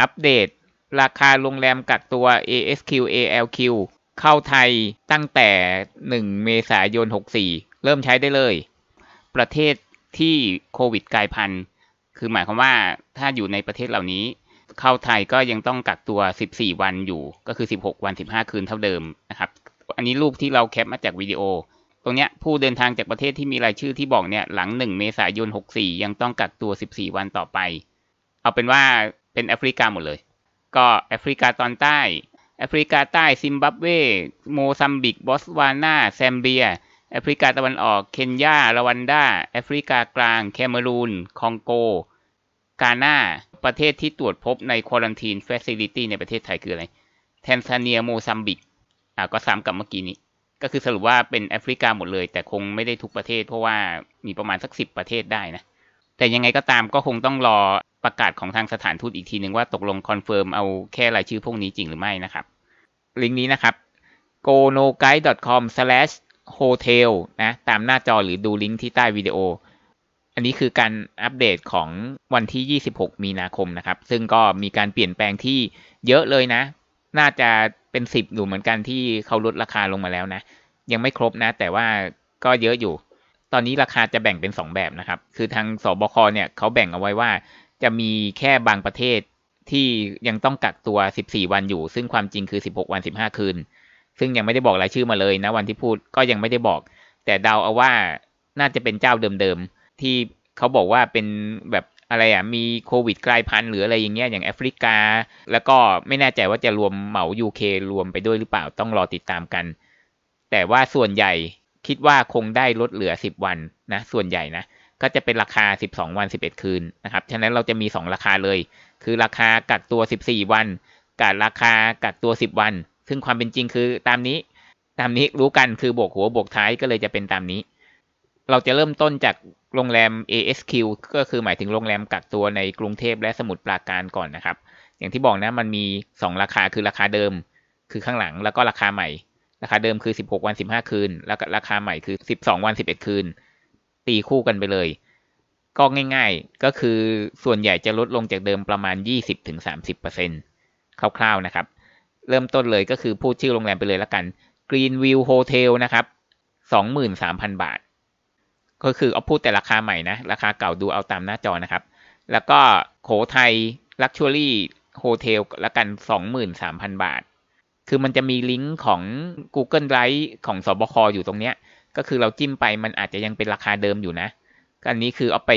อัปเดต ราคาโรงแรมกักตัว ASQ ALQ เข้าไทยตั้งแต่ 1 เมษายน 64 เริ่มใช้ได้เลย ประเทศที่โควิดกลายพันธุ์ คือหมายความว่าถ้าอยู่ในประเทศเหล่านี้ เข้าไทยก็ยังต้องกักตัว 14 วันอยู่ ก็คือ 16 วัน 15 คืนเท่าเดิมนะครับ อันนี้รูปที่เราแคปมาจากวิดีโอ ตรงเนี้ยผู้เดินทางจากประเทศที่มีรายชื่อที่บอกเนี่ยหลัง 1 เมษายน 64 ยังต้องกักตัว 14 วันต่อไป เอาเป็นว่า เป็นแอฟริกาหมดเลย ก็แอฟริกาตอนใต้ แอฟริกาใต้ ซิมบับเว โมซัมบิก บอสวานา แซมเบีย แอฟริกาตะวันออก เคนยา รวันดา แอฟริกากลาง แคเมรูน คองโก กานาประเทศที่ตรวจพบในควอลันทีนเฟสิลิตี้ในประเทศไทยคืออะไร แทนซาเนีย โมซัมบิก อ่าก็ซ้ำกับเมื่อกี้นี้ ก็คือสรุปว่าเป็นแอฟริกาหมดเลย แต่คงไม่ได้ทุกประเทศ เพราะว่ามีประมาณสักสิบประเทศได้นะ แต่ยังไงก็ตามก็คงต้องรอ ประกาศของทางสถานทูตอีกทีหนึ่งว่าตกลงคอนเฟิร์มเอาแค่รายชื่อพวกนี้จริงหรือไม่นะครับ ลิงก์นี้นะครับ go no guide com slash hotel นะตามหน้าจอหรือดูลิงก์ที่ใต้วิดีโอ อันนี้คือการอัปเดตของวันที่ 26 มีนาคมนะครับ ซึ่งก็มีการเปลี่ยนแปลงที่เยอะเลยนะ น่าจะเป็น 10 อยู่เหมือนกันที่เขาลดราคาลงมาแล้วนะ ยังไม่ครบนะ แต่ว่าก็เยอะอยู่ ตอนนี้ราคาจะแบ่งเป็น 2 แบบนะครับ คือทางสบคเนี่ยเขาแบ่งเอาไว้ว่า จะมีแค่บางประเทศที่ยังต้องกักตัว 14 วันอยู่ ซึ่งความจริงคือ 16 วัน 15 คืน ซึ่งยังไม่ได้บอกรายชื่อมาเลยนะ วันที่พูดก็ยังไม่ได้บอก แต่เดาเอาว่าน่าจะเป็นเจ้าเดิมๆ ที่เขาบอกว่าเป็นแบบอะไรอะ มีโควิดกลายพันธุ์หรืออะไรอย่างเงี้ย อย่างแอฟริกา แล้วก็ไม่แน่ใจว่าจะรวมเหมา UK รวมไปด้วยหรือเปล่า ต้องรอติดตามกัน แต่ว่าส่วนใหญ่คิดว่าคงได้ลดเหลือ 10 วันนะ ส่วนใหญ่นะ ก็จะเป็นราคา 12 วัน 11 คืนนะครับ ฉะนั้นเราจะมี 2 ราคาเลย คือราคากักตัว 14 วัน กับราคากักตัว 10 วัน ซึ่งความเป็นจริงคือตามนี้ ตามนี้รู้กันคือบวกหัวบวกท้ายก็เลยจะเป็นตามนี้ เราจะเริ่มต้นจากโรงแรม ASQ ก็คือหมายถึงโรงแรมกักตัวในกรุงเทพและสมุทรปราการก่อนนะครับ อย่างที่บอกนะมันมี 2 ราคาคือราคาเดิม คือข้างหลังแล้วก็ราคาใหม่ ราคาเดิมคือ 16 วัน 15 คืน แล้วก็ราคาใหม่คือ 12 วัน 11 คืน ตีคู่กันไปเลย ก็ง่าย ๆ ก็คือส่วนใหญ่จะลดลงจากเดิมประมาณ 20-30%คร่าวๆนะครับ เริ่มต้นเลยก็คือพูดชื่อโรงแรมไปเลยละกัน Greenview Hotel นะครับ 23,000 บาท ก็คือเอาพูดแต่ราคาใหม่นะ ราคาเก่าดูเอาตามหน้าจอนะครับ แล้วก็โขไทย Luxury Hotel ละกัน 23,000 บาท คือมันจะมีลิงก์ของ Google Drive ของสบคอยู่ตรงเนี้ย ก็คือเราจิ้มไปมันอาจจะยังเป็นราคาเดิมอยู่นะอันนี้คือเอาไป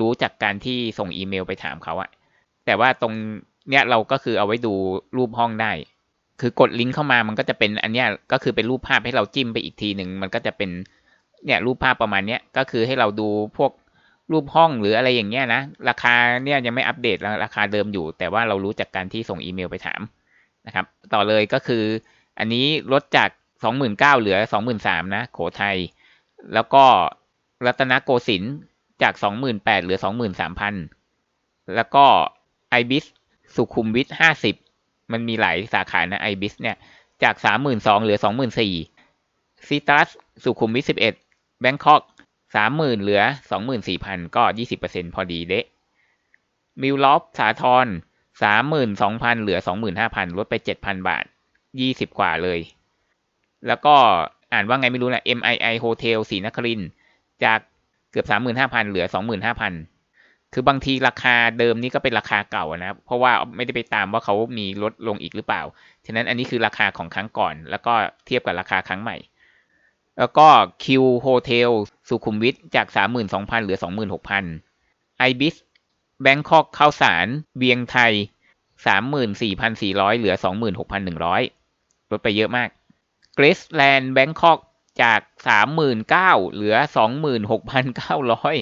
รู้จากการที่ส่งอีเมลไปถามเขาอะแต่ว่าตรงเนี้ยเราก็คือเอาไว้ดูรูปห้องได้ คือกดลิงก์เข้ามามันก็จะเป็นอันเนี้ยก็คือเป็นรูปภาพให้เราจิ้มไปอีกทีหนึ่งมันก็จะเป็นเนี่ยรูปภาพประมาณเนี้ยก็คือให้เราดูพวกรูปห้องหรืออะไรอย่างเงี้ยนะราคาเนี่ยยังไม่อัปเดตราคาเดิมอยู่ แต่ว่าเรารู้จากการที่ส่งอีเมลไปถามนะครับ ต่อเลยก็คืออันนี้ลดจาก สองหมื่นเก้าเหลือสองหมื่นสามนะโขไทยแล้วก็รัตนโกสินทร์จากสองหมื่นแปดเหลือสองหมื่นสามพันแล้วก็ไอบิสสุขุมวิทห้าสิบมันมีหลายสาขานะไอบิสเนี่ย จากสามหมื่นสองเหลือสองหมื่นสี่ซิตัสสุขุมวิทสิบเอ็ดแบงคอกสามหมื่นเหลือสองหมื่นสี่พันก็ยี่สิบเปอร์เซ็นพอดีเดะมิวลอฟสาทรสามหมื่นสองพันเหลือสองหมื่นห้าพันลดไปเจ็ดพันบาทยี่สิบกว่าเลย แล้วก็อ่านว่าไงไม่รู้นะ MII Hotel ศรีนครินจากเกือบสามหมื่นห้าพันเหลือสองหมื่นห้าพันคือบางทีราคาเดิมนี่ก็เป็นราคาเก่านะเพราะว่าไม่ได้ไปตามว่าเขามีลดลงอีกหรือเปล่า ฉะนั้นอันนี้คือราคาของครั้งก่อน แล้วก็เทียบกับราคาครั้งใหม่ แล้วก็คิวโฮเทลสุขุมวิทจากสามหมื่นสองพันเหลือสองหมื่นหกพันไอบิสแบงคอกข้าวสารเวียงไทยสามหมื่นสี่พันสี่ร้อยเหลือสองหมื่นหกพันหนึ่งร้อยลดไปเยอะมาก กรสแลนด์แบงคอกจากสามหมื่นเก้าเหลือสองหมื่นหกพันเก้าร้อย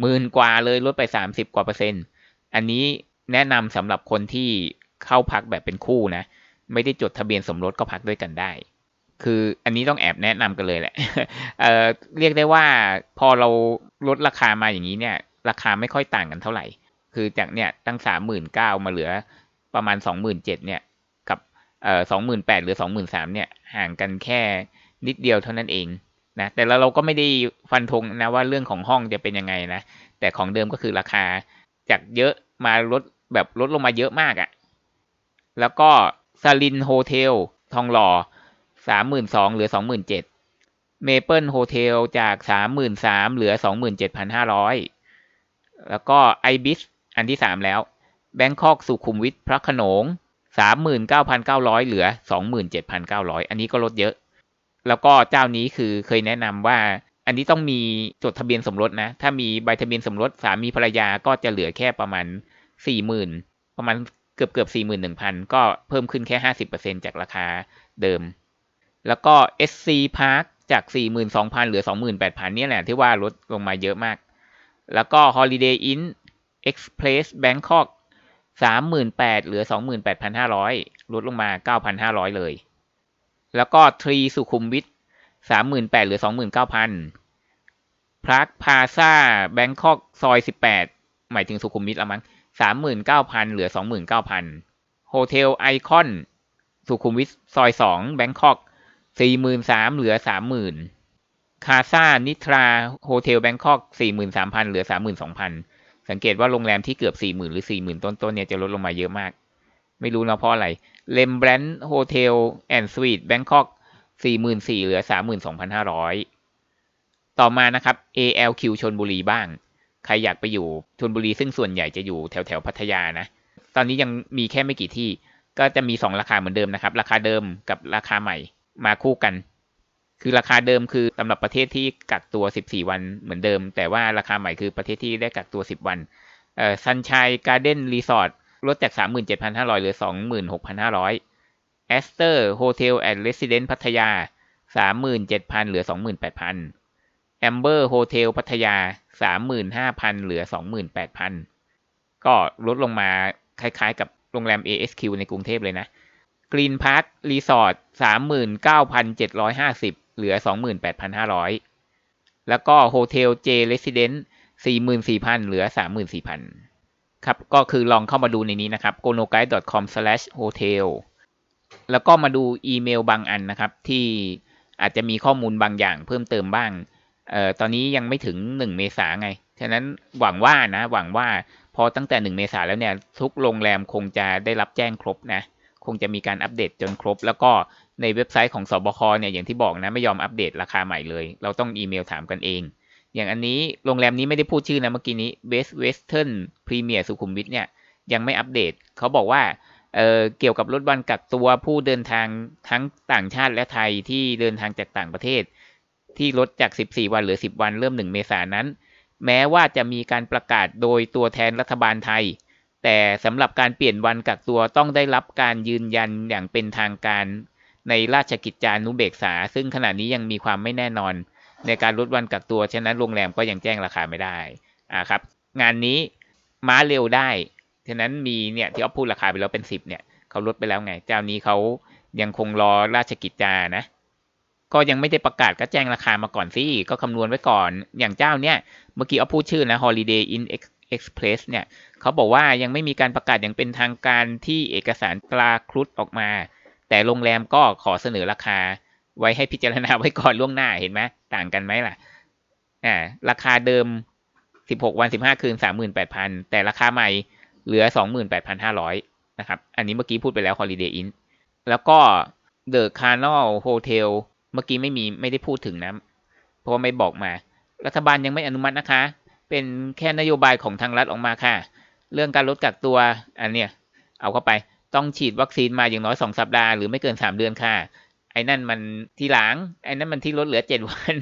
หมื่นกว่าเลยลดไปสามสิบกว่าเปอร์เซ็นต์ อันนี้แนะนำสำหรับคนที่เข้าพักแบบเป็นคู่นะ ไม่ได้จดทะเบียนสมรสก็พักด้วยกันได้ คืออันนี้ต้องแอบแนะนำกันเลยแหละเเรียกได้ว่าพอเราลดราคามาอย่างนี้เนี่ย ราคาไม่ค่อยต่างกันเท่าไหร่ คือจากเนี่ยตั้งสามหมื่นเก้ามาเหลือประมาณสองหมื่นเจ็ดเนี่ย เอ่อสองหมื่นแปดหรือสองหมื่นสามเนี่ยห่างกันแค่นิดเดียวเท่านั้นเองนะแต่เราเราก็ไม่ได้ฟันธงนะว่าเรื่องของห้องจะเป็นยังไงนะแต่ของเดิมก็คือราคาจากเยอะมาลดแบบลดลงมาเยอะมากอะ่ะแล้วก็ซาลินโฮเทลทองหล่อสามหมื่นสองเหลือสองหมื่นเจ็ดเมเปิลโฮเทลจากสามหมื่นสามเหลือสองหมื่นเจ็ดพันห้าร้อยแล้วก็ไอบิสอันที่สามแล้วแบงคอกสุขุมวิทพระขนง สามหมื่นเก้าพันเก้าร้อยเหลือสองหมื่นเจ็ดพันเก้าร้อยอันนี้ก็ลดเยอะ แล้วก็เจ้านี้คือเคยแนะนำว่า อันนี้ต้องมีจดทะเบียนสมรสนะ ถ้ามีใบทะเบียนสมรสสามีภรรยาก็จะเหลือแค่ประมาณสี่หมื่นประมาณเกือบเกือบสี่หมื่นหนึ่งพันก็เพิ่มขึ้นแค่ห้าสิบเปอร์เซ็นจากราคาเดิม แล้วก็ SC Park จากสี่หมื่นสองพันเหลือสองหมื่นแปดพันนี่ยแหละที่ว่าลดลงมาเยอะมาก แล้วก็ Holiday Inn Express Bangkok สามหมื่นแปดเหลือสองหมื่นแปดพันห้าร้อยลดลงมาเก้าพันห้าร้อยเลย แล้วก็ทรีสุขุมวิทสามหมื่นแปดเหลือสองหมื่นเก้าพันพาร์คพาซาแบงคอกซอยสิบแปดหมายถึงสุขุมวิทละมั้งสามหมื่นเก้าพันเหลือสองหมื่นเก้าพันโฮเทลไอคอนสุขุมวิทซอยสองแบงคอกสี่หมื่นสามเหลือสามหมื่นคาซานิทราโฮเทลแบงคอกสี่หมื่นสามพันเหลือสามหมื่นสองพัน สังเกตว่าโรงแรมที่เกือบสี่หมื่นหรือสี่หมื่นต้นๆเนี่ยจะลดลงมาเยอะมาก ไม่รู้นะเพราะอะไรเลมแบรนด์โฮเทลแอนด์สวีทแบงคอกสี่หมื่นสี่เหลือสามหมื่นสองพันห้าร้อยต่อมานะครับ ALQ ชนบุรีบ้าง ใครอยากไปอยู่ชนบุรีซึ่งส่วนใหญ่จะอยู่แถวแถวพัทยานะ ตอนนี้ยังมีแค่ไม่กี่ที่ ก็จะมีสองราคาเหมือนเดิมนะครับ ราคาเดิมกับราคาใหม่มาคู่กัน คือราคาเดิมคือสำหรับประเทศที่กักตัว 14 วันเหมือนเดิม แต่ว่าราคาใหม่คือประเทศที่ได้กักตัว 10 วันเอ่อซันชัยการ์เด้นรีสอร์ทลดจาก 37,500เหลือ 26,500แอสเตอร์โฮเทลแอนด์เรสซิเดนต์พัทยา 37,000 เหลือ 28,000แอมเบอร์โฮเทลพัทยา 35,000 เหลือ 28,000 ก็ลดลงมาคล้ายๆกับโรงแรม ASQ ในกรุงเทพเลยนะกรีนพาร์ครีสอร์ท39,750 เหลือ 28,500 แล้วก็โฮเทลเจเรสซิเดนต์44,000 เหลือ 34,000 ครับ ก็คือลองเข้ามาดูในนี้นะครับ gonoguide.com/hotel แล้วก็มาดูอีเมลบางอันนะครับ ที่อาจจะมีข้อมูลบางอย่างเพิ่มเติมบ้างเอ่อตอนนี้ยังไม่ถึง 1 เมษาไง ฉะนั้นหวังว่านะ หวังว่าพอตั้งแต่ 1 เมษาแล้วเนี่ย ทุกโรงแรมคงจะได้รับแจ้งครบนะ คงจะมีการอัปเดตจนครบ แล้วก็ ในเว็บไซต์ของสบคเนี่ยอย่างที่บอกนะไม่ยอมอัปเดตราคาใหม่เลย เราต้องอีเมลถามกันเอง อย่างอันนี้โรงแรมนี้ไม่ได้พูดชื่อนะเมื่อกี้นี้ Best Western Premier สุขุมวิทเนี่ยยังไม่อัปเดต เขาบอกว่าเเกี่ยวกับลดวันกักตัวผู้เดินทางทั้งต่างชาติและไทยที่เดินทางจากต่างประเทศ ที่ลดจาก 14 วันเหลือ 10 วันเริ่ม 1 เมษายนนั้น แม้ว่าจะมีการประกาศโดยตัวแทนรัฐบาลไทย แต่สำหรับการเปลี่ยนวันกักตัวต้องได้รับการยืนยันอย่างเป็นทางการ ในราชกิจจานุเบกษา ซึ่งขณะนี้ยังมีความไม่แน่นอน ในการลดวันกักตัว ฉะนั้นโรงแรมก็ยังแจ้งราคาไม่ได้อ่าครับ งานนี้ม้าเร็วได้ ฉะนั้นมีเนี่ยที่เขาพูดราคาไปแล้วเป็นสิบเนี่ยเขาลดไปแล้วไง เจ้านี้เขายังคงรอราชกิจจานะ ก็ยังไม่ได้ประกาศก็แจ้งราคามาก่อนสิก็คำนวณไว้ก่อน อย่างเจ้าเนี่ยเมื่อกี้เอาพูดชื่อนะ Holiday Inn Express เนี่ยเขาบอกว่ายังไม่มีการประกาศอย่างเป็นทางการที่เอกสารกลาครุฑออกมา แต่โรงแรมก็ขอเสนอราคาไว้ให้พิจารณาไว้ก่อนล่วงหน้าเห็นไหมต่างกันไหมล่ะอ่าราคาเดิม 16 วัน 15 คืน 38,000 แต่ราคาใหม่เหลือ 28,500 นะครับ อันนี้เมื่อกี้พูดไปแล้ว Holiday Inn แล้วก็ The Carnal Hotel เมื่อกี้ไม่มีไม่ได้พูดถึงนะ เพราะว่าไม่บอกมา รัฐบาลยังไม่อนุมัตินะคะ เป็นแค่นโยบายของทางรัฐออกมาค่ะ เรื่องการลดกักตัวอันเนี้ยเอาเข้าไป ต้องฉีดวัคซีนมาอย่างน้อยสองสัปดาห์หรือไม่เกินสามเดือนค่ะ ไอ้นั่นมันที่หลัง ไอ้นั่นมันที่ลดเหลือเจ็ดวัน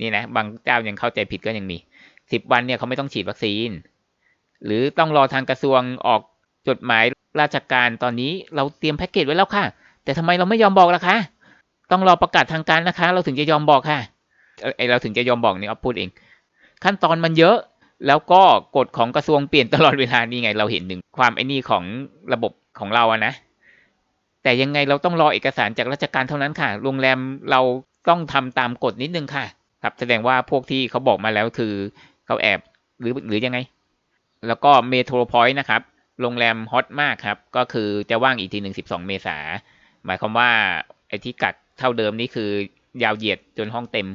นี่นะ บางเจ้ายังเข้าใจผิดก็ยังมีสิบวันเนี่ยเขาไม่ต้องฉีดวัคซีน หรือต้องรอทางกระทรวงออกจดหมายราชการตอนนี้เราเตรียมแพ็กเกจไว้แล้วค่ะ แต่ทำไมเราไม่ยอมบอกล่ะคะ ต้องรอประกาศทางการนะคะ เราถึงจะยอมบอกค่ะไอเราถึงจะยอมบอกนี่เอาพูดเอง ขั้นตอนมันเยอะแล้วก็กฎของกระทรวงเปลี่ยนตลอดเวลานี่ไง เราเห็นหนึ่งความไอ้นี่ของระบบ ของเราอะนะ แต่ยังไงเราต้องรอเอกสารจากราชการเท่านั้นค่ะ โรงแรมเราต้องทำตามกฎนิดนึงค่ะ ครับ แสดงว่าพวกที่เขาบอกมาแล้วคือเขาแอบหรือหรือยังไง แล้วก็เมโทรพอยต์นะครับ โรงแรมฮอตมากครับ ก็คือจะว่างอีกทีหนึ่งสิบสองเมษา หมายความว่าไอ้ที่กักเท่าเดิมนี่คือยาวเหยียดจนห้องเต็ม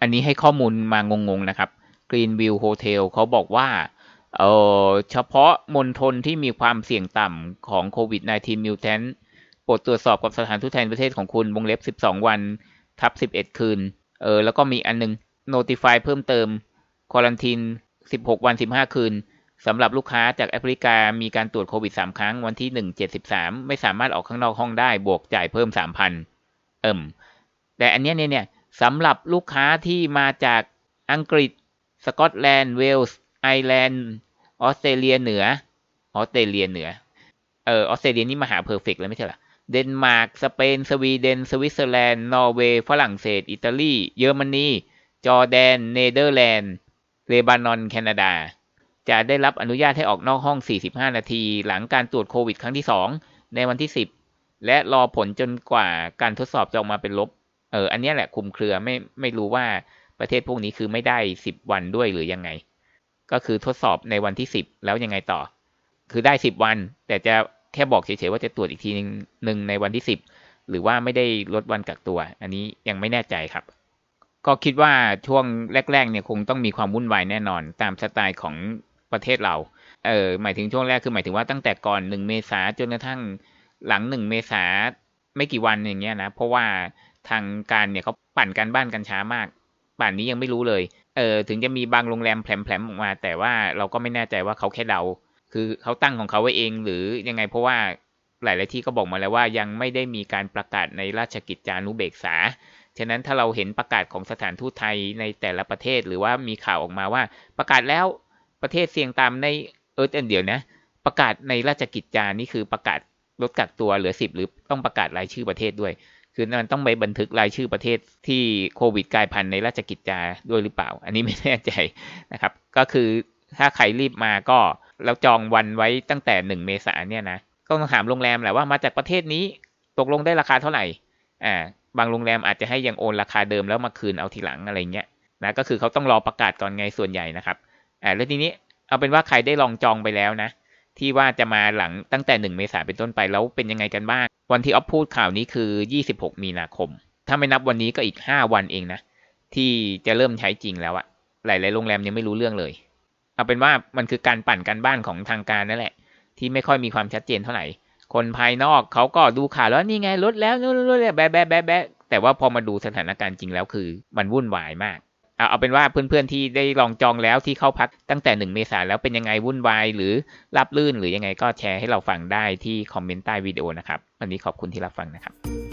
อันนี้ให้ข้อมูลมางงๆนะครับ Greenview Hotel เขาบอกว่า เออเฉพาะมณฑลที่มีความเสี่ยงต่ำของโควิด -19 mutant โปรดตรวจสอบกับสถานทูตแทนประเทศของคุณวงเล็บ 12 วัน ทับ 11 คืน เออ แล้วก็มีอันนึง notify เพิ่มเติม quarantine 16 วัน 15 คืนสำหรับลูกค้าจากแอฟริกามีการตรวจโควิด 3 ครั้งวันที่ 1 73 ไม่สามารถออกข้างนอกห้องได้บวกจ่ายเพิ่ม 3,000 เอิ่ม แต่อันเนี้ยเนี่ยสำหรับลูกค้าที่มาจากอังกฤษ สกอตแลนด์ เวลส์ ไอร์แลนด์ออสเตรเลียเหนือออสเตรเลียเหนือเออออสเตรเลียนี่มาหาเพอร์เฟกแล้วไม่ใช่หรอเดนมาร์กสเปน สวีเดน สวิตเซอร์แลนด์ นอร์เวย์ ฝรั่งเศส อิตาลี เยอรมนี จอร์แดน เนเธอร์แลนด์ เลบานอน แคนาดา จะได้รับอนุญาตให้ออกนอกห้อง 45 นาที หลังการตรวจโควิดครั้งที่ 2 ในวันที่ 10 และรอผลจนกว่าการทดสอบจะออกมาเป็นลบ เออ อันนี้แหละคุมเครือไม่ไม่รู้ว่าประเทศพวกนี้คือไม่ได้ 10 วันด้วยหรือยังไง ก็คือทดสอบในวันที่10แล้วยังไงต่อ คือได้10วัน แต่จะแค่บอกเฉยๆว่าจะตรวจอีกทีหนึ่งในวันที่10หรือว่าไม่ได้ลดวันกักตัว อันนี้ยังไม่แน่ใจครับ ก็คิดว่าช่วงแรก ๆ เนี่ยคงต้องมีความวุ่นวายแน่นอน ตามสไตล์ของประเทศเรา เออหมายถึงช่วงแรกคือหมายถึงว่าตั้งแต่ก่อนหนึ่งเมษาจนกระทั่งหลังหนึ่งเมษาไม่กี่วันอย่างเงี้ยนะ เพราะว่าทางการเนี่ยเขาปั่นการบ้านกันช้ามาก ป่านนี้ยังไม่รู้เลย เออถึงจะมีบางโรงแรมแผลมๆออกมา แต่ว่าเราก็ไม่แน่ใจว่าเขาแค่เดา คือเขาตั้งของเขาไว้เองหรือยังไงเพราะว่าหลาย ๆ ที่ก็บอกมาแล้วว่ายังไม่ได้มีการประกาศในราชกิจจานุเบกษา ฉะนั้นถ้าเราเห็นประกาศของสถานทูตไทยในแต่ละประเทศหรือว่ามีข่าวออกมาว่า ประกาศแล้วประเทศเสี่ยงตามในเออเดียวนะ ประกาศในราชกิจจานี่คือประกาศลดกักตัวเหลือสิบหรือต้องประกาศรายชื่อประเทศด้วย คือมันต้องไปบันทึกรายชื่อประเทศที่โควิดกลายพันธุ์ในราชกิจจาด้วยหรือเปล่า อันนี้ไม่แน่ใจนะครับ ก็คือถ้าใครรีบมาก็เราจองวันไว้ตั้งแต่หนึ่งเมษายนเนี่ยนะ ก็ต้องถามโรงแรมแหละว่ามาจากประเทศนี้ตกลงได้ราคาเท่าไหร่ อ่า บางโรงแรมอาจจะให้ยังโอนราคาเดิมแล้วมาคืนเอาทีหลังอะไรเงี้ยนะ ก็คือเขาต้องรอประกาศก่อนไงส่วนใหญ่นะครับ อ่า แล้วทีนี้เอาเป็นว่าใครได้ลองจองไปแล้วนะ ที่ว่าจะมาหลังตั้งแต่หนึ่งเมษาเป็นต้นไปแล้วเป็นยังไงกันบ้าง วันที่ออฟพูดข่าวนี้คือ 26 มีนาคม ถ้าไม่นับวันนี้ก็อีก 5 วันเองนะ ที่จะเริ่มใช้จริงแล้วอะหลายๆโรงแรมยังไม่รู้เรื่องเลย เอาเป็นว่ามันคือการปั่นกันบ้านของทางการนั่นแหละ ที่ไม่ค่อยมีความชัดเจนเท่าไหร่ คนภายนอกเขาก็ดูข่าวแล้วนี่ไงลดแล้วนู่นนู่นแบะแบะแบะแบะแต่ว่าพอมาดูสถานการณ์จริงแล้วคือ มันวุ่นวายมาก เอาเป็นว่าเพื่อนๆที่ได้ลองจองแล้วที่เข้าพักตั้งแต่หนึ่งเมษาแล้วเป็นยังไงวุ่นวายหรือรับลื่นหรือยังไงก็แชร์ให้เราฟังได้ที่คอมเมนต์ใต้วิดีโอนะครับ วันนี้ขอบคุณที่รับฟังนะครับ